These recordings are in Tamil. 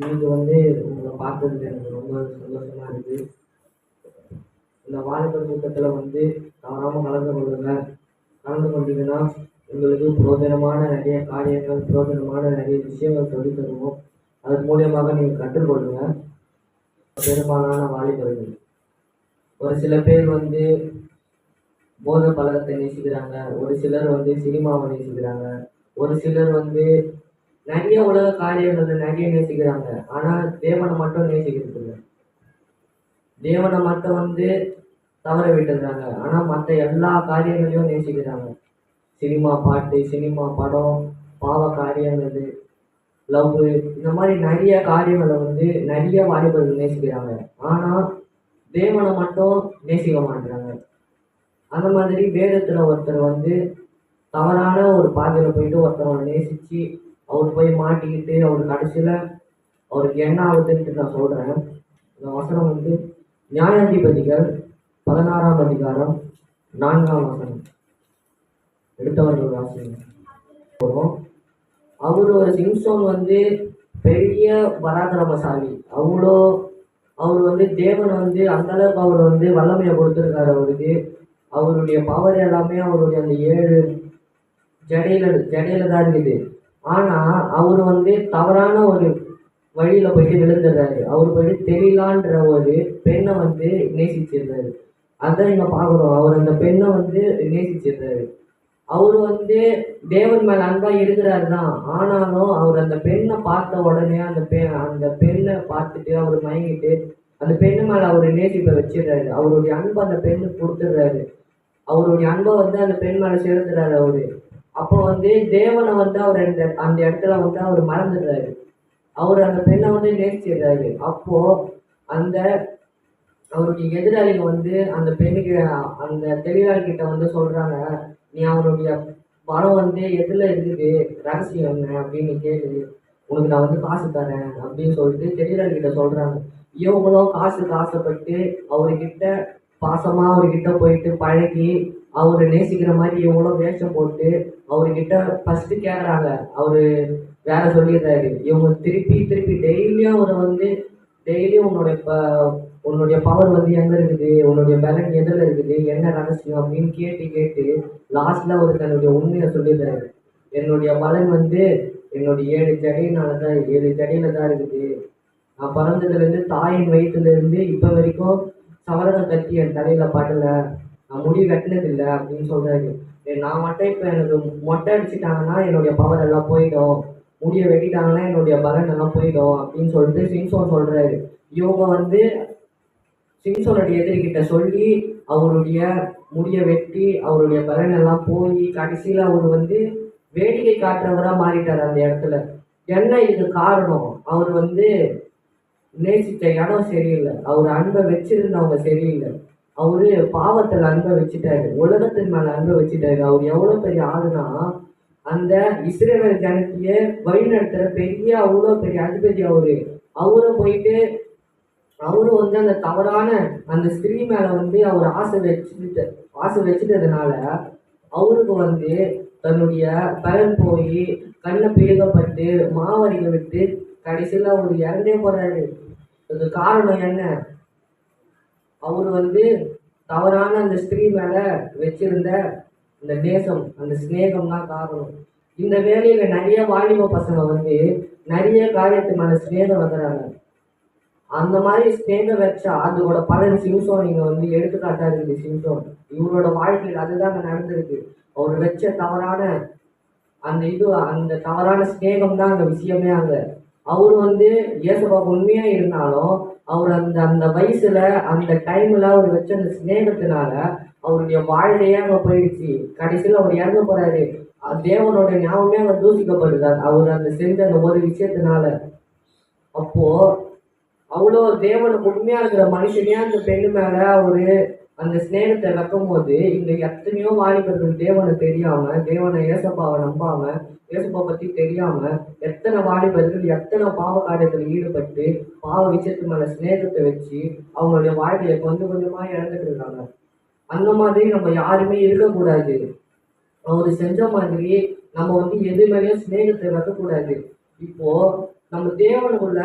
இன்னைக்கு வந்து உங்களை பார்த்ததுல எனக்கு ரொம்ப சந்தோஷமா இருக்கு. இந்த வாலிபர் கூட்டத்தில் வந்து தவறாம கலந்து கொள்ளுங்க. கலந்து கொண்டீங்கன்னா உங்களுக்கு பிரயோஜனமான நிறைய காரியங்கள் பிரயோஜனமான நிறைய விஷயங்கள் சொல்லித் தருவோம். அதன் மூலியமாக நீங்கள் கற்றுக்கொள்ளுங்க. பெரும்பாலான வாலிபர்கள். ஒரு சில பேர் வந்து போதை பழக்கத்தை நேசிக்கிறாங்க. ஒரு சிலர் வந்து சினிமாவை நேசிக்கிறாங்க. ஒரு சிலர் வந்து நிறைய உலக காரியங்களை நிறைய நேசிக்கிறாங்க. ஆனா தேவனை மட்டும் நேசிக்கிறது இல்லை தேவனை மட்டும் வந்து தவற விட்டுறாங்க ஆனா மற்ற எல்லா காரியங்களையும் நேசிக்கிறாங்க. சினிமா பாட்டு சினிமா படம் பாவ காரியங்கள் லவ் இந்த மாதிரி நிறைய காரியங்களை வந்து நிறைய வாலிபர்கள் நேசிக்கிறாங்க. ஆனா தேவனை மட்டும் நேசிக்க மாட்டாங்க அந்த மாதிரி வேதத்துல ஒருத்தர் வந்து தவறான ஒரு பாதையில போயிட்டு ஒருத்தரை நேசிச்சு அவர் போய் மாட்டிக்கிட்டு அவர் கடைசியில அவருக்கு என்ன ஆகுதுன்ட்டு நான் சொல்றேன். இந்த வசனம் வந்து நியாயாதிபதிகள் பதினாறாம் அதிகாரம் நான்காம் வசனம். எடுத்தவர்கள் வாசிங்க. போதும் அவர் ஒரு சிம்சோன் வந்து பெரிய பராக்கிரமசாலி. அவ்வளோ அவர் வந்து தேவன் வந்து அந்த அளவுக்கு அவர் வந்து வல்லமையை கொடுத்துருக்காரு அவருக்கு. அவருடைய பவர் எல்லாமே அவருடைய அந்த ஏழு ஜடையில ஜடையில தான் இருக்குது. ஆனா அவர் வந்து தவறான ஒரு வழியில போயிட்டு விழுந்துடுறாரு. அவர் போயிட்டு தெரியலான்ற ஒரு பெண்ணை வந்து நேசிச்சிருந்தாரு அதான் இங்க பாக்குறோம் அவர் அந்த பெண்ணை வந்து நேசிச்சிருந்தாரு அவர் வந்து தேவன் மேல அன்பா இருக்கிறாரு தான் ஆனாலும் அவர் அந்த பெண்ணை பார்த்த உடனே அந்த பெ அந்த பெண்ணை பார்த்துட்டு அவர் மயங்கிட்டு அந்த பெண்ணு மேல அவர் நேசிப்பை வச்சிடுறாரு. அவருடைய அன்பை அந்த பெண்ணு கொடுத்துடுறாரு. அவருடைய அன்பை வந்து அந்த பெண் மேல செலுத்துறாரு அவரு. அப்போ வந்து தேவனை வந்து அவர் அந்த அந்த இடத்துல வந்து அவர் மறந்துடுறாரு. அவர் அந்த பெண்ணை வந்து நேசிடுறாரு அப்போ அந்த அவருடைய எதிராளிங்க வந்து அந்த பெண்ணுக்கு அந்த தொழிலாளி கிட்ட வந்து சொல்றாங்க நீ அவருடைய பணம் வந்து எதுல இருக்குது? ரகசியம் என்ன? அப்படின்னு கேளு. உனக்கு நான் வந்து காசு தரேன் அப்படின்னு சொல்லிட்டு தொழிலாளி கிட்ட சொல்றாங்க. இவங்களும் காசுக்கு ஆசைப்பட்டு அவர்கிட்ட பாசமா அவர்கிட்ட போயிட்டு பழகி அவரை நேசிக்கிற மாதிரி எவ்வளோ வேஷம் போட்டு அவர்கிட்ட ஃபர்ஸ்ட் கேட்குறாங்க அவரு வேற சொல்லிடுறாரு. இவங்க திருப்பி திருப்பி டெய்லியும் அவரை வந்து டெய்லியும் உன்னோட ப- உன்னுடைய பவர் வந்து எங்க இருக்குது? உன்னுடைய பலன் எதில் இருக்குது? என்ன ரகசியம் அப்படின்னு கேட்டு கேட்டு லாஸ்ட்ல அவர் தன்னுடைய உண்மையை சொல்லிடுறாரு. என்னுடைய பலன் வந்து என்னுடைய ஏழு ஜடையினால தான் ஏழு செடியில தான் இருக்குது. நான் பிறந்ததுலேருந்து தாயின் வயிற்றுல இருந்து வரைக்கும் சவரனை கட்டி என் தலையில பட்டலை நான் முடி வெட்டினது இல்லை அப்படின்னு சொல்றாரு. ஏ, நான் மட்டும் இப்போ எனக்கு மொட்டை அடிச்சிட்டாங்கன்னா என்னுடைய பவர் எல்லாம் போயிடும். முடியை வெட்டிட்டாங்கன்னா என்னுடைய பலன் எல்லாம் போயிடும் அப்படின்னு சொல்லிட்டு சிம்சோன் சொல்றாரு. யோகா வந்து சிம்சோனுடைய எதிரிகிட்ட சொல்லி அவருடைய முடியை வெட்டி அவருடைய பலன் எல்லாம் போய் கடைசியில் அவர் வந்து வேடிக்கை காட்டுறவராக மாறிட்டார் அந்த இடத்துல. என்ன இது காரணம்? அவர் வந்து நேசித்த இடம் சரியில்லை. அவர் அன்பை வச்சிருந்தவங்க சரியில்லை. அவரு பாவத்தில் அன்பை வச்சுட்டாரு உலகத்தின் மேல அன்பை வச்சுட்டாரு அவர் எவ்வளவு பெரிய ஆளுனா அந்த இஸ்ரேல் ஜனத்தையே வழிநடத்துற பெரிய அவ்வளோ பெரிய அதிபதி அவரு. அவரை போயிட்டு அவரு வந்து அந்த தவறான அந்த ஸ்திரீ மேல வந்து அவர் ஆசை வச்சுட்டு ஆசை வச்சுட்டதுனால அவருக்கு வந்து தன்னுடைய பலன் போய் கண்ணை பிரிக்கப்பட்டு மாவரிக விட்டு கடைசியில் அவர் இறந்தே போறாரு. இதுக்கு காரணம் என்ன? அவர் வந்து தவறான அந்த ஸ்திரீ மேல வச்சிருந்த இந்த தேசம் அந்த சிநேகம் தான் காரணம். இந்த வேலையில நிறைய வாலிப பசங்க வந்து நிறைய காரியத்து மேல சிநேகம் வைக்கிறாங்க. அந்த மாதிரி ஸ்நேகம் வச்சா அதோட பலன் சிம்சோன் இங்க வந்து எடுத்துக்காட்டா இருக்குது சிம்சோன். இவரோட வாழ்க்கையில் அதுதாங்க நடந்திருக்கு. அவர் வச்ச தவறான அந்த இது அந்த தவறான ஸ்நேகம் தான் அந்த விஷயமே அங்க. அவர் வந்து இயேசபா உண்மையா இருந்தாலும் அவர் அந்த அந்த வயசுல அந்த டைம்ல அவர் வச்ச அந்த சிநேகத்தினால அவருடைய வாழ்க்கையே அங்க போயிடுச்சு. கடைசியில் அவர் இறங்க போறாரு. தேவனோட ஞாபகமே அவர் தூசிக்கப்படுகிறார் அவர் அந்த செஞ்ச அந்த ஒரு விஷயத்தினால. அப்போ அவ்வளோ தேவனுக்கு உண்மையா இருக்கிற மனுஷனே அந்த பெண்ணு மேல அவரு அந்த ஸ்நேகத்தை வைக்கும் போது இங்க எத்தனையோ வாலிபர்கள் தேவனை தெரியாம தேவனை ஏசப்பாவை நம்பாம ஏசப்பா பத்தி தெரியாம எத்தனை வாலிபர்கள் எத்தனை பாவ காரியத்தில் ஈடுபட்டு பாவ விஷயத்து மேல சிநேகத்தை வச்சு அவங்களுடைய வாழ்க்கையை கொஞ்சம் கொஞ்சமா இழந்துட்டு இருக்காங்க. அந்த மாதிரி நம்ம யாருமே இருக்கக்கூடாது. அவர் செஞ்ச மாதிரி நம்ம வந்து எது மேலேயும் சிநேகத்தை வைக்கக்கூடாது இப்போ நம்ம தேவனுக்குள்ள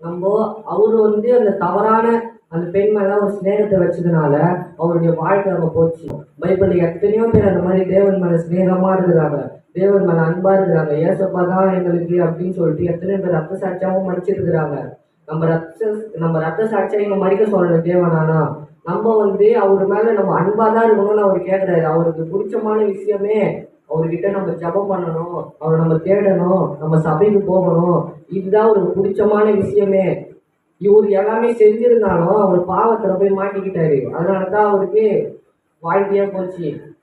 நம்ம அவரு வந்து அந்த தவறான அந்த பெண் மேலே ஒரு ஸ்நேகத்தை வச்சதுனால அவருடைய வாழ்க்கை அவங்க போச்சு. பைபிள் எத்தனையோ பேர் அந்த மாதிரி தேவன் மேலே சிநேகமா இருக்கிறாங்க. தேவன் மேலே அன்பாக இருக்கிறாங்க. ஏசப்பா தான் எங்களுக்கு அப்படின்னு சொல்லிட்டு எத்தனையோ பேர் ரத்த சாட்சியாவும் மடிச்சிருக்கிறாங்க நம்ம ரத்த நம்ம ரத்த சாட்சியாக இங்க மறிக்க சொல்லல தேவனானா நம்ம வந்து அவர் மேலே நம்ம அன்பாக தான் இருக்கணும்னு அவர் கேட்குறாரு அவருக்கு பிடிச்சமான விஷயமே அவர்கிட்ட நம்ம ஜெபம் பண்ணணும். அவரை நம்ம தேடணும். நம்ம சபைக்கு போகணும். இதுதான் அவருக்கு பிடிச்சமான விஷயமே. இவர் எல்லாமே செஞ்சிருந்தாலும் அவர் பாவத்துல போய் மாட்டிக்கிட்டாரு. அதனால தான் அவருக்கு வாழ்க்கையாக போச்சு.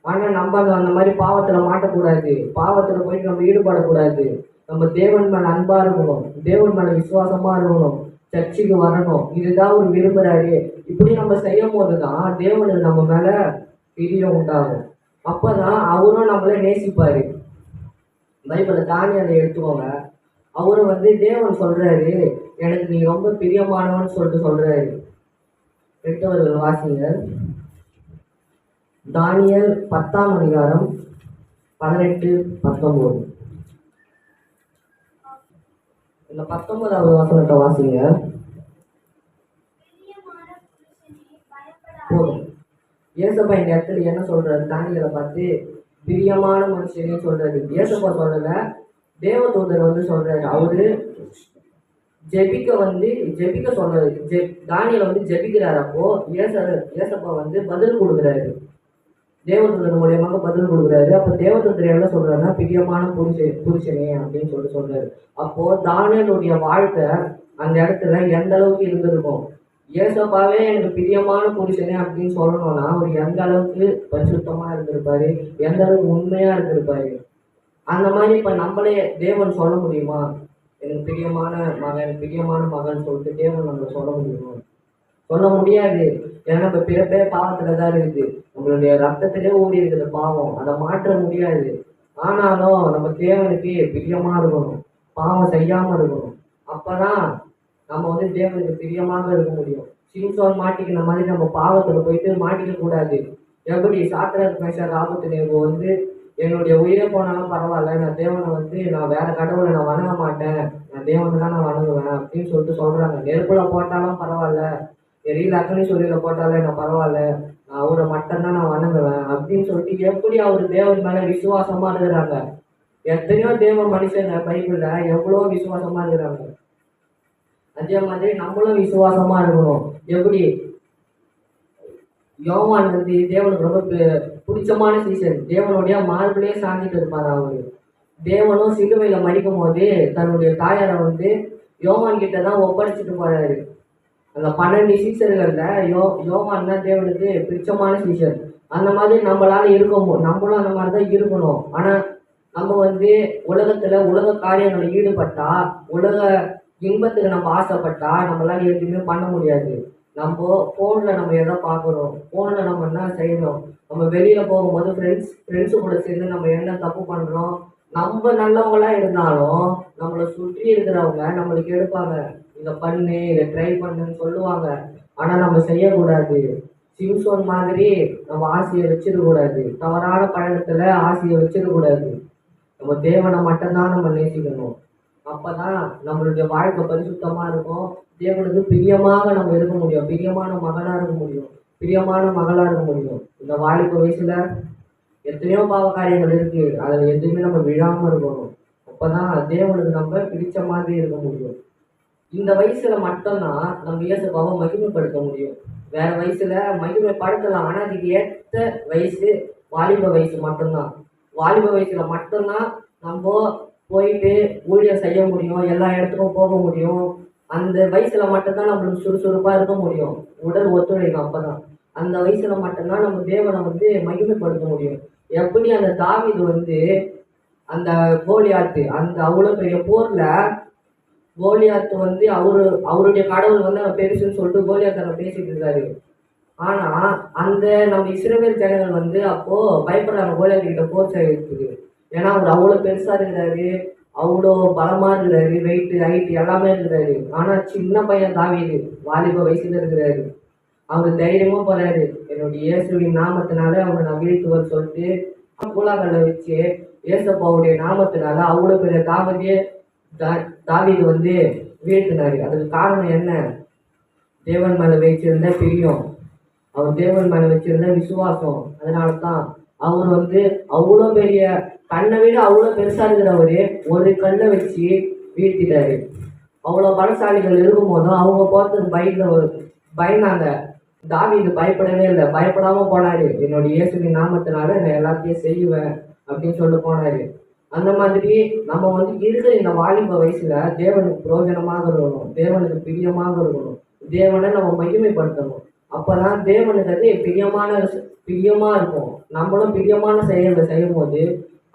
ஆனா நம்ம அந்த அந்த மாதிரி பாவத்துல மாட்டக்கூடாது. பாவத்துல போயிட்டு நம்ம ஈடுபடக்கூடாது. நம்ம தேவன் மேல அன்பா இருக்கணும். தேவன் மேல விசுவாசமா இருக்கணும். சர்ச்சுக்கு வரணும். இதுதான் அவர் விரும்புறாரு. இப்படி நம்ம செய்யும் போதுதான் தேவனுக்கு நம்ம மேல பிரியம் உண்டாகும். அப்பதான் அவரும் நம்மள நேசிப்பாரு. பைபிளை தானியத்தை எடுத்துக்கோங்க. அவரு வந்து தேவன் சொல்றாரு எனக்கு நீ ரொம்ப பிரியமானவன் சொல்லிட்டு சொல்றாரு. எட்டவர்கள் வாசிங்க தானியல் பத்தாம் அதிகாரம் பதினெட்டு பத்தொன்பது. இந்த பத்தொன்பதாவது வசனத்தை வாசிங்க. போதும். ஏசப்பா இந்த இடத்துல என்ன சொல்றாரு? தானியலை பார்த்து பிரியமான மனுஷனே சொல்றாரு. ஏசப்பா சொல்லல தேவதூதர் வந்து சொல்றாரு. அவரு ஜெபிக்க வந்து ஜெபிக்க சொல்றது ஜெ தானியலை வந்து ஜெபிக்கிறாரு அப்போ ஏச ஏசப்பா வந்து பதில் கொடுக்குறாரு. தேவதூதர் மூலியமாக பதில் கொடுக்குறாரு. அப்போ தேவதூதர் என்ன சொல்றாருன்னா பிரியமான புருஷ புருஷனே அப்படின்னு சொல்லிட்டு சொல்றாரு. அப்போ தானியலுடைய வாழ்க்கை அந்த இடத்துல எந்த அளவுக்கு இருந்திருக்கும் ஏசப்பாவே எனக்கு பிரியமான புருஷனே அப்படின்னு சொல்லணும்னா அவர் எந்த அளவுக்கு பரிசுத்தமா இருந்திருப்பாரு? எந்த அளவுக்கு உண்மையா இருந்திருப்பாரு? அந்த மாதிரி இப்ப நம்மளே தேவன் சொல்ல முடியுமா? எனக்கு பிரியமான மகன் பிரியமான மகன் சொல்லிட்டு தேவன் நம்ம சொல்ல முடியுமா? சொல்ல முடியாது. ஏன்னா நம்ம பிறப்பே பாவத்துல தான் இருக்குது நம்மளுடைய ரத்தத்திலே ஓடி இருக்குது பாவம். அதை மாற்ற முடியாது. ஆனாலும் நம்ம தேவனுக்கு பிரியமா இருக்கணும். பாவம் செய்யாம இருக்கணும். அப்பதான் நம்ம வந்து தேவனுக்கு பிரியமாக இருக்க முடியும். சிம்சோன் மாட்டிக்கின மாதிரி நம்ம பாவத்துல போயிட்டு மாட்டிக்க கூடாது. எப்படி சாத்திர மேஷர் ஆபத்து நேர்வு வந்து என்னுடைய உயிரே போனாலும் பரவாயில்ல நான் தேவனை வந்து நான் வேற கடவுளை நான் வணங்க மாட்டேன். நான் தேவனை தான் நான் வணங்குவேன் அப்படின்னு சொல்லிட்டு சொல்றாங்க. நெருப்புல போட்டாலும் பரவாயில்ல எரியில அக்கனி சொல்லியில போட்டாலே நான் பரவாயில்ல நான் அவரை மட்டும்தான் நான் வணங்குவேன் அப்படின்னு சொல்லிட்டு எப்படி அவர் தேவன் மேல விசுவாசமா இருக்கிறாங்க? எத்தனையோ தேவ மனுஷங்க பைபிள்ல எவ்வளோ விசுவாசமா இருக்கிறாங்க? அதே மாதிரி நம்மளும் விசுவாசமா இருக்கணும். எப்படி? யோவான் வந்து தேவனுக்கு ரொம்ப பிடிச்சமான சீசன் தேவனுடைய மார்பிலே சாஞ்சிட்டு இருப்பார் அவரு. தேவனும் சிலுவையில மறிக்கும் போது தன்னுடைய தாயாரை வந்து யோவான் கிட்ட தான் ஒப்படைச்சிட்டு போறாரு. அந்த பன்னெண்டு சீசர்கள்ல யோ யோவான் தான் தேவனுக்கு பிடிச்சமான சீசன் அந்த மாதிரி நம்மளால இருக்க நம்மளும் அந்த மாதிரி தான் இருக்கணும். ஆனா நம்ம வந்து உலகத்துல உலக காரியங்களை ஈடுபட்டா உலக இன்பத்துக்கு நம்ம ஆசைப்பட்டா நம்மளால எதுவுமே பண்ண முடியாது. நம்ம ஃபோனில் நம்ம எதை பார்க்குறோம்? ஃபோனில் நம்ம என்ன செய்கிறோம் நம்ம வெளியில் போகும்போது ஃப்ரெண்ட்ஸ் ஃப்ரெண்ட்ஸு கூட சேர்ந்து நம்ம என்ன தப்பு பண்ணுறோம் நம்ம நல்லவங்களாக இருந்தாலும் நம்மளை சுற்றி இருக்கிறவங்க நம்மளுக்கு எடுப்பாங்க இதை பண்ணு இதை ட்ரை பண்ணுன்னு சொல்லுவாங்க. ஆனால் நம்ம செய்யக்கூடாது. சிம்சோன் மாதிரி நம்ம ஆசையை வச்சிடக்கூடாது. தவறான பழக்கத்தில் ஆசையை வச்சிடக்கூடாது. நம்ம தேவனை மட்டும்தான் நம்ம நேசிக்கணும். அப்பதான் நம்மளுடைய வாழ்க்கை பரிசுத்தமா இருக்கும். தேவனுக்கு பிரியமாக நம்ம இருக்க முடியும். பிரியமான மகனா இருக்க முடியும். பிரியமான மகளா இருக்க முடியும். இந்த வாலிப வயசுல எத்தனையோ பாவ காரியங்கள் இருக்கு. அதுல எதுவுமே நம்ம விழாம இருக்கணும். அப்பதான் தேவனுக்கு நம்ம பிடிச்ச மாதிரி இருக்க முடியும். இந்த வயசுல மட்டும்தான் நம்ம இயேசுபாவை மகிமைப்படுத்த முடியும். வேற வயசுல மகிமைப்படுத்தலாம். ஆனா அதுக்கு ஏத்த வயசு வாலிப வயசு மட்டும்தான். வாலிப வயசுல மட்டும்தான் நம்ம போயிட்டு ஊழியம் செய்ய முடியும் எல்லா இடத்துக்கும் போக முடியும். அந்த வயசுல மட்டும்தான் நம்மளுக்கு சுறுசுறுப்பா இருக்க முடியும். உடல் ஒத்துழைக்கும் அப்பதான். அந்த வயசுல மட்டும்தான் நம்ம தேவனை வந்து மகிமைப்படுத்த முடியும். எப்படி அந்த தாவிது வந்து அந்த கோலியாத்து அந்த அவ்வளவு பெரிய போர்ல கோலியாத்து வந்து அவரு அவருடைய கடவுள் வந்து அவன் பெருசுன்னு சொல்லிட்டு கோலியாத்தை பேசிட்டு இருக்காரு. ஆனா அந்த நம்ம இஸ்ரேல் ஜனங்கள் வந்து அப்போ பயப்படுறாங்க கோலியாத்து கிட்ட போர் செய்யறதுக்கு. ஏன்னா அவர் அவ்வளோ பெருசாக இருக்கிறாரு. அவ்வளோ பலமாக இருக்கிறாரு. வெயிட்டு ஹைட்டு எல்லாமே இருக்கிறாரு. ஆனால் சின்ன பையன் தாவீது வாலிப வயசுல இருக்கிறாரு. அவர் தைரியமாக போகிறாரு என்னுடைய இயேசுவின் நாமத்தினால அவனை நான் வீழ்த்துவர் சொல்லிட்டு கூழாங்கல்ல வச்சு இயேசப்பாவுடைய நாமத்தினால அவ்வளோ பெரிய தாவதியே தா- தாவிது வந்து வீழ்த்தினாரு. அதுக்கு காரணம் என்ன? தேவன் மேலே வச்சிருந்த பிரியம். அவர் தேவன் மேலே வச்சிருந்த விசுவாசம். அதனால தான் அவர் வந்து அவ்வளோ பெரிய கண்ணை விட அவ்வளோ பெருசாக இருக்கிறவரு ஒரு கண்ணை வச்சு வீழ்த்திட்டாரு. அவ்வளோ பலசாலிகள் இருக்கும்போதும் அவங்க போறதுக்கு பயந்த பயந்தாங்க இது பயப்படவே இல்லை. பயப்படாமல் போனாரு. என்னுடைய இயேசுவின் நாமத்தினால நான் எல்லாத்தையும் செய்வேன் அப்படின்னு சொல்லிட்டு போனார். அந்த மாதிரி நம்ம வந்து இருக்கிற இந்த வாலிப வயசுல தேவனுக்கு பிரயோஜனமாக இருக்கணும். தேவனுக்கு பிரியமாக இருக்கணும். தேவனை நம்ம மகிமைப்படுத்தணும். அப்போதான் தேவனுக்கு அது பிரியமான பிரியமாக இருக்கும். நம்மளும் பிரியமான செயல்களை செய்யும்போது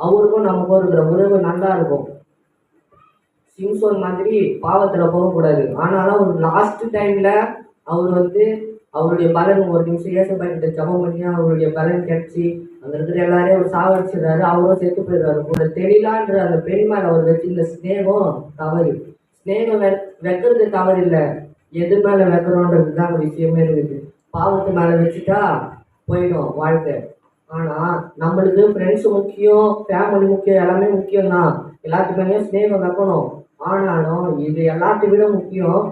அவருக்கும் நமக்கும் இருக்கிற உறவு நல்லா இருக்கும். சிம்சோன் மாதிரி பாவத்தில் போகக்கூடாது. ஆனாலும் அவர் லாஸ்ட் டைமில் அவர் வந்து அவருடைய பலன் ஒரு நிமிஷம் ஏசப்பா கிட்ட ஜபம் பண்ணி அவருடைய பலன் கிடைச்சி அந்த இருக்கிற எல்லாரையும் அவர் சாவடிச்சிடுறாரு அவரும் செத்து போயிடுறாரு. கூட தெரியலான்ற அந்த பெண் மேலே அவர் வச்சிருந்த ஸ்நேகம் தவறு. ஸ்நேகம் வெ வைக்கிறது தவறு இல்லை எது மேலே வைக்கிறோன்றது தான் அங்க விஷயமே இருக்குது. பாவத்து மேலே வச்சுட்டா போயிடும் வாழ்க்கை. ஆனால் நம்மளுக்கு ஃப்ரெண்ட்ஸ் முக்கியம் ஃபேமிலி முக்கியம் எல்லாமே முக்கியம் தான் எல்லாத்துக்குமே மேலேயும் ஸ்நேகம் வைக்கணும். ஆனாலும் இது எல்லாத்தை விட முக்கியம்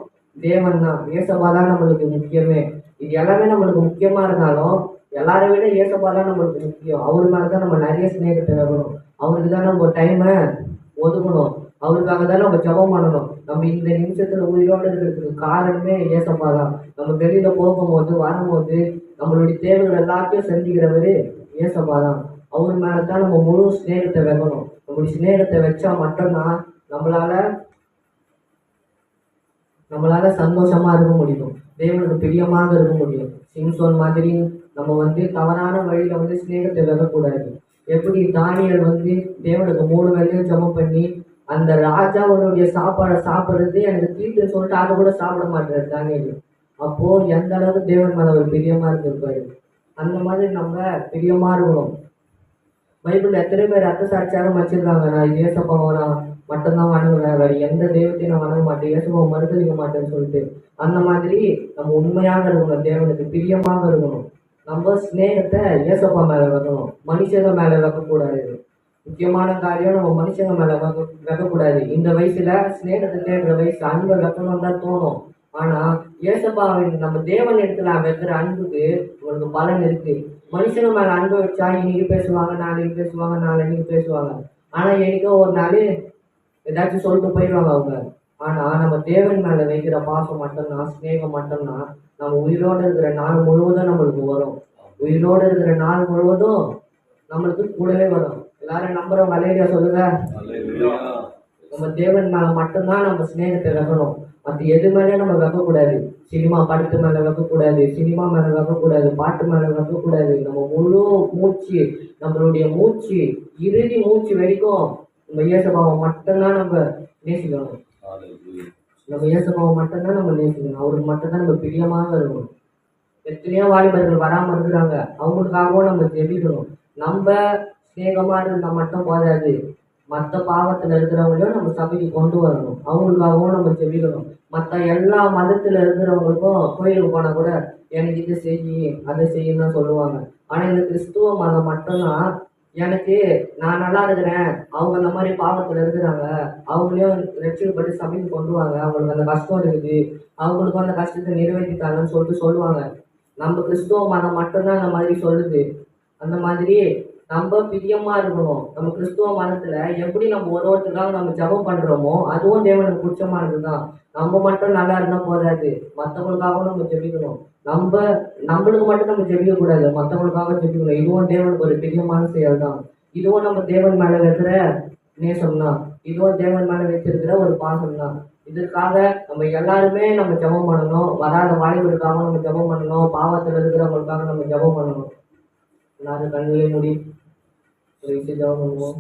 தேவன் தான் ஏசப்பா தான் நம்மளுக்கு முக்கியமே. இது எல்லாமே நம்மளுக்கு முக்கியமாக இருந்தாலும் எல்லாரை விட ஏசப்பா தான் நம்மளுக்கு முக்கியம். அவர் மேலே தான் நம்ம நிறைய ஸ்நேகத்தை வைக்கணும். அவருக்கு தான் நம்ம டைமை ஒதுக்கணும். அவருக்காக தான் நம்ம ஜெபம் பண்ணணும். நம்ம இந்த நிமிஷத்துல உயிரோடு இருக்கிறதுக்கு காரணமே ஏசப்பா தான் நம்ம வெளியில போகும்போது வரும்போது நம்மளுடைய தேவைகள் எல்லாத்தையும் சந்திக்கிறவரு ஏசப்பா தான் அவர் மேலதான் நம்ம முழு ஸ்நேகத்தை வைக்கணும். நம்மளுடைய ஸ்நேகத்தை வச்சா மட்டும்தான் நம்மளால நம்மளால சந்தோஷமா இருக்க முடியும். தேவனுக்கு பிரியமாக இருக்க முடியும். சிம்சோன் மாதிரி நம்ம வந்து தவறான வழியில வந்து சிநேகத்தை வைக்கக்கூடாது. எப்படி தானியல் வந்து தேவனுக்கு மூணு வேலையும் ஜமம் பண்ணி அந்த ராஜாவுடைய சாப்பாடை சாப்பிட்றது எனக்கு தீட்டு சொல்லிட்டு அதை கூட சாப்பிட மாட்டாரு தானியல். அப்போ எந்த அளவுக்கு தேவன் மேல ஒரு பிரியமா இருந்திருப்பாரு? அந்த மாதிரி நம்ம பிரியமா இருக்கணும். பைபிள் எத்தனை பேர் ரத்த சாட்சியாக வச்சிருக்காங்க? நான் இயேசப்பாவை நான் மட்டும்தான் வணங்குவேன் வேற எந்த தெய்வத்தையும் நான் வணங்க மாட்டேன். இயேசுவை மறுதளிக்க மாட்டேன்னு சொல்லிட்டு. அந்த மாதிரி நம்ம உண்மையாக இருக்கணும். தேவனுக்கு பிரியமாக இருக்கணும். நம்ம ஸ்நேகத்தை இயேசப்பா மேலே வைக்கணும். மனுஷங்க மேலே வைக்கக்கூடாது. முக்கியமான காரியம் நம்ம மனுஷங்க மேல வைக்க வைக்கக்கூடாது. இந்த வயசுல ஸ்நேகத்தை வயசு அன்பை வைக்கணும் தான் தோணும். ஆனா இயேசப்பாவின் நம்ம தேவன் இடத்துல வைக்கிற அன்புக்கு ஒரு பலன் இருக்கு. மனுஷங்க மேல அன்பு வச்சா இன்னைக்கு பேசுவாங்க நாளைக்கு பேசுவாங்க நாளைக்கு பேசுவாங்க. ஆனா என்னைக்கோ ஒரு நாள் ஏதாச்சும் சொல்லிட்டு போயிடுவாங்க அவங்க. ஆனா நம்ம தேவன் மேல வைக்கிற பாசம் மட்டும்தான் ஸ்நேகம் மட்டும்தான் நம்ம உயிரோட இருக்கிற நாள் முழுவதும் நம்மளுக்கு வரும். உயிரோட இருக்கிற நாள் முழுவதும் நம்மளுக்கு கூடவே வரும். எல்லாரும் நம்புறவங்க அலேரியா சொல்லுங்க. நம்ம தேவன் மேல மட்டும்தான் நம்ம சிநேகத்தை வைக்கணும் மற்ற எது மேலேயும் நம்ம வைக்கக்கூடாது சினிமா படத்து மேல வைக்கக்கூடாது சினிமா மேல வைக்கக்கூடாது பாட்டு மேல வைக்கக்கூடாது நம்ம முழு மூச்சு நம்மளுடைய மூச்சு இறுதி மூச்சு வரைக்கும் நம்ம இயேசபாவை மட்டும்தான் நம்ம நேசிக்கணும். நம்ம இயேசபாவை மட்டும்தான் நம்ம நேசிக்கணும். அவருக்கு மட்டும்தான் நம்ம பிரியமாக இருக்கணும். எத்தனையோ வாலிபர்கள் வராம இருக்கிறாங்க. அவங்களுக்காகவும் நம்ம ஜெபிக்கணும். நம்ம சிநேகமா இருந்தா மட்டும் போதாது. மற்ற பாவத்துல இருக்கிறவங்களையும் நம்ம சபைக்கு கொண்டு வரணும். அவங்களுக்காகவும் நம்ம செவிக்கணும் மற்ற எல்லா மதத்துல இருக்கிறவங்களுக்கும் கோயிலுக்கு போனா கூட எனக்கு இது செய் அதை செய்யும் தான் சொல்லுவாங்க. ஆனா இந்த கிறிஸ்துவ மதம் மட்டும்தான் எனக்கு நான் நல்லா இருக்கிறேன். அவங்க அந்த மாதிரி பாவத்துல இருக்கிறாங்க. அவங்களையும் ரட்சிக்கப்பட்டு சபைக்கு கொண்டு வாங்க. அவங்களுக்கு அந்த கஷ்டம் இருக்குது. அவங்களுக்கும் அந்த கஷ்டத்தை நிறைவேற்றித்தாங்கன்னு சொல்லிட்டு சொல்லுவாங்க. நம்ம கிறிஸ்துவ மதம் மட்டும்தான் அந்த மாதிரி சொல்லுது. அந்த மாதிரி நம்ம பிரியமா இருக்கணும். நம்ம கிறிஸ்துவ மதத்துல எப்படி நம்ம ஒரு ஒருத்தருக்காக நம்ம ஜெபம் பண்றோமோ அதுவும் தேவனுக்கு பிடிச்சமானது தான் நம்ம மட்டும் நல்லா இருந்தா போதாது. மற்றவங்களுக்காகவும் நம்ம ஜெபிக்கணும். நம்ம நம்மளுக்கு மட்டும் நம்ம ஜெபிக்க கூடாது மற்றவங்களுக்காக ஜெபிக்கணும். இதுவும் தேவனுக்கு ஒரு பிரியமான செயல் தான் இதுவும் நம்ம தேவன் மேல வைக்கிற நேசம் தான் இதுவும் தேவன் மேல வச்சிருக்கிற ஒரு பாசம் தான் இதற்காக நம்ம எல்லாருமே நம்ம ஜெபம் பண்ணணும். வராத வாலிபருக்காக நம்ம ஜெபம் பண்ணணும். பாவத்தில் இருக்கிறவங்களுக்காக நம்ம ஜெபம் பண்ணணும். எல்லாரும் கண்களே முடி ஒரு விஷயம் ஜெபம் பண்ணுவோம்